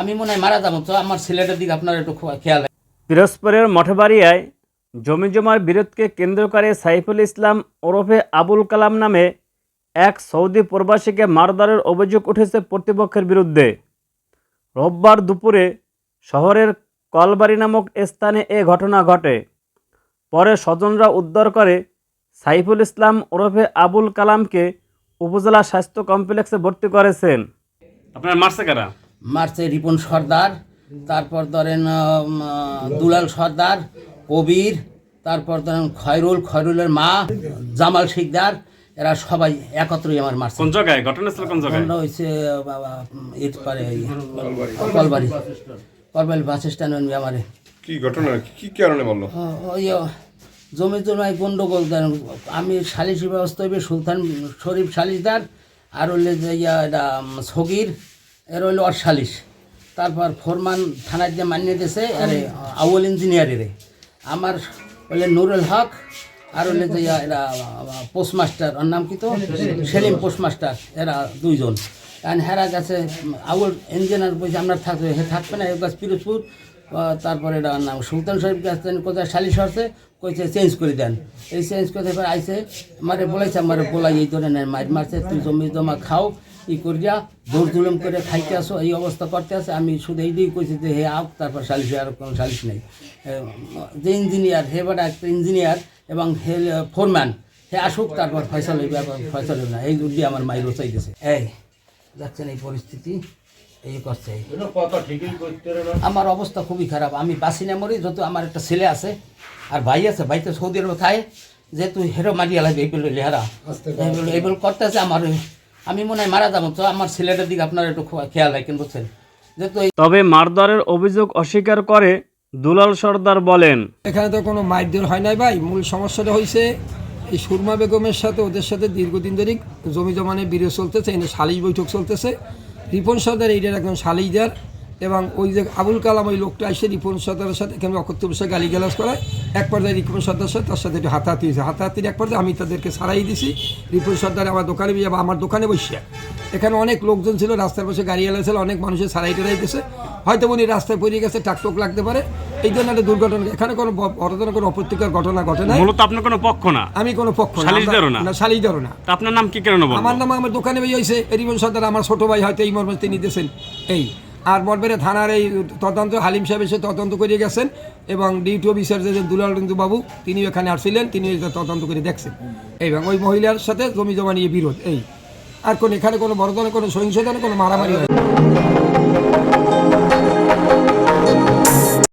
আমি মনে হয় মারা যাব তো আমার ছেলেটার দিকে আপনার একটু খেয়াল রাখবেন। পিরোজপুরের মঠবাড়িয়ায় জমি জমার বিরোধকে কেন্দ্র করে সাইফুল ইসলাম ওরফে আবুল কালাম নামে এক সৌদি প্রবাসীকে মারধরের অভিযোগ উঠেছে প্রতিপক্ষের বিরুদ্ধে। রোববার দুপুরে শহরের কলবাড়ি নামক স্থানে এ ঘটনা ঘটে। পরে স্বজনরা উদ্ধার করে সাইফুল ইসলাম ওরফে আবুল কালামকে উপজেলা স্বাস্থ্য কমপ্লেক্সে ভর্তি করেছেন। আপনার মারছে কারা? মারছে রিপন সর্দার তারপর ধরেন দুলাল সর্দার কবির তারপর ধরেন খয়রুল খয়রুলের মা জামাল শিকদার এরা সবাই একত্রই আমার মারছে। কোন জায়গায়? ঘটনাস্থল কোন জায়গায়? হয়েছে বাবা ইট পারে কলবাড়ি। কলবাড়ি বাস স্ট্যান্ড আমারে। কি ঘটনা? কি কারণে বলল ওই জমি জমায় গন্ডগোল দেন। আমি সালিশি ব্যবস্থা হইবে সুলতান শরীফ সালিশদার আর হইলে যে ইয়া এটা সগির এর হইল আর সালিশ। তারপর ফোরমান থানার যে মানিয়ে দিয়েছে, আর আউল ইঞ্জিনিয়ারের আমার হইলে নুরুল হক, আর হইলে যে এরা, পোস্টমাস্টার, ওর নাম কি তো? সেলিম পোস্টমাস্টার, এরা দুইজন। কারণ হেরা গেছে আউল ইঞ্জিনিয়ার বলছে আপনার থাকবে হে থাকবে না, এ গাছ পিরোজপুর। তারপরে নাম, সুলতান শরীফ গাছ কোথায় সালিশ হচ্ছে কইছে চেঞ্জ করে দেন। এই চেঞ্জ করে এবার আইসে আমারে বলাইছে আমারে বলাই এই ধরনের মার মারছে তুই জমি জমা খাও, ই করিয়া দৌড় জুলুম করে খাইতে আসো এই অবস্থা করতে আসে আমি শুধু এইটাই কইছি যে হে আও তারপর সালিশ আর কোনো সালিশ নেই। যে ইঞ্জিনিয়ার হে বেটা একটা ইঞ্জিনিয়ার এবং হে ফোরম্যান হে আসুক, তারপর ফয়সল হইবে ফয়সল হইবে না। এই দিয়ে আমার মাইর চাইতেছে এই, যাচ্ছেন এই পরিস্থিতি। এই করছে। আমার অবস্থা খুবই খারাপ। আমি বাসি না মরি যত আমার একটা ছেলে আছে আর ভাই আছে ভাই তো সৌদি আরবে খায় যে তুই হেরো মারিয়া লাগবে এই বলে হেরা এই বলে করতেছে আমার আমি মনে হয় মারা যাব। তো আমার ছেলেটার দিকে আপনার একটু খেয়াল রাখেন বুঝছেন। যেহেতু এই তবে মারধরের অভিযোগ অস্বীকার করে দুলাল সর্দার বলেন। এখানে তো কোনো মারধর হয় নাই ভাই। মূল সমস্যাটা হয়েছে এই সুরমা বেগমের সাথে ওদের সাথে দীর্ঘদিন ধরে জমি জমানে বিরোধ চলতেছে এনে সালিশ বৈঠক চলতেছে। রিপন সর্দার এইটার একজন সালিদার এবং ওই যে আবুল কালাম ওই লোকটা এসে রিপন সর্দারের সাথে এখানে অকথ্য বিষয়ে গালি গালাজ করায়। এক পর্যায়ে রিপন সর্দার সাথে তার সাথে একটু হাতাহাতি হয়েছে। হাতাহাতির এক পর্যায়ে আমি তাদেরকে সারাই দিছি। রিপন সর্দার আমার দোকানে বসে, আমার দোকানে বসিয়া এখানে অনেক লোকজন ছিল, রাস্তার পাশে গাড়ি এলাছিল অনেক মানুষের সারাই টারাই গেছে হয়তো উনি রাস্তায় পড়ে গেছে, টাকটোক লাগতে পারে। এই জন্য একটা দুর্ঘটনা এখানে কোনো বড় ধরনের কোনো অপ্রীতিকর ঘটনা ঘটে নাই। মূলত আপনার কোনো পক্ষ না? আমি কোনো পক্ষ না সালিশদারও না? না সালিশদারও না তা আপনার নাম কি বলব আমার নাম আমার দোকানে ভাই হয়েছে রিমন সর্দার আমার ছোট ভাই হয়তো এই মর্মে তিনি দিয়েছেন। এই আর মরবেরে থানার এই তদন্ত হালিম সাহেব এসে তদন্ত করে গেছেন এবং ডিউটি অফিসার যে দুলাল রঞ্জু বাবু তিনি এখানে আসছিলেন তিনি এটা তদন্ত করে দেখছেন। এই এবং ওই মহিলার সাথে জমি জমা নিয়ে বিরোধ এই। আর কোন এখানে কোনো বড় ধরনের কোনো সহিংসতা কোনো মারামারি হয় না।